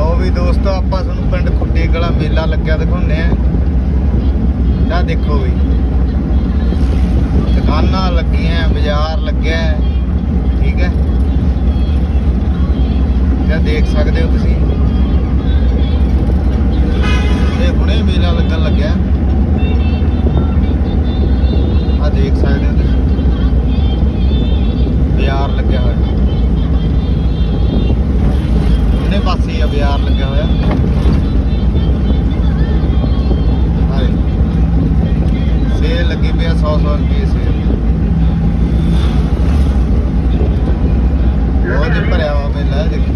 ਲੋ ਵੀ ਦੋਸਤੋ, ਆਪਾਂ ਤੁਹਾਨੂੰ ਪਿੰਡ ਖੁੱਡੇ ਗਲਾ ਮੇਲਾ ਲੱਗਿਆ ਦਿਖਾਉਂਦੇ ਆ ਆਹ ਦੇਖੋ ਵੀ। ਦੁਕਾਨਾਂ ਲੱਗੀਆਂ, ਬਾਜ਼ਾਰ ਲੱਗਿਆ ਠੀਕ ਹੈ। ਇਹ ਦੇਖ ਸਕਦੇ ਹੋ ਤੁਸੀਂ। ਇਹ ਹੁਣੇ ਮੇਲਾ ਲੱਗਣ ਲੱਗਿਆ। ਆ ਦੇਖ ਲੱਗੇ ਪਿਆ 100 100 ਰੁਪਏ ਸਵੇਰ ਬਹੁਤ ਭਰਿਆ ਹੋਇਆ ਮੇਲਾ ਦੇਖੋ।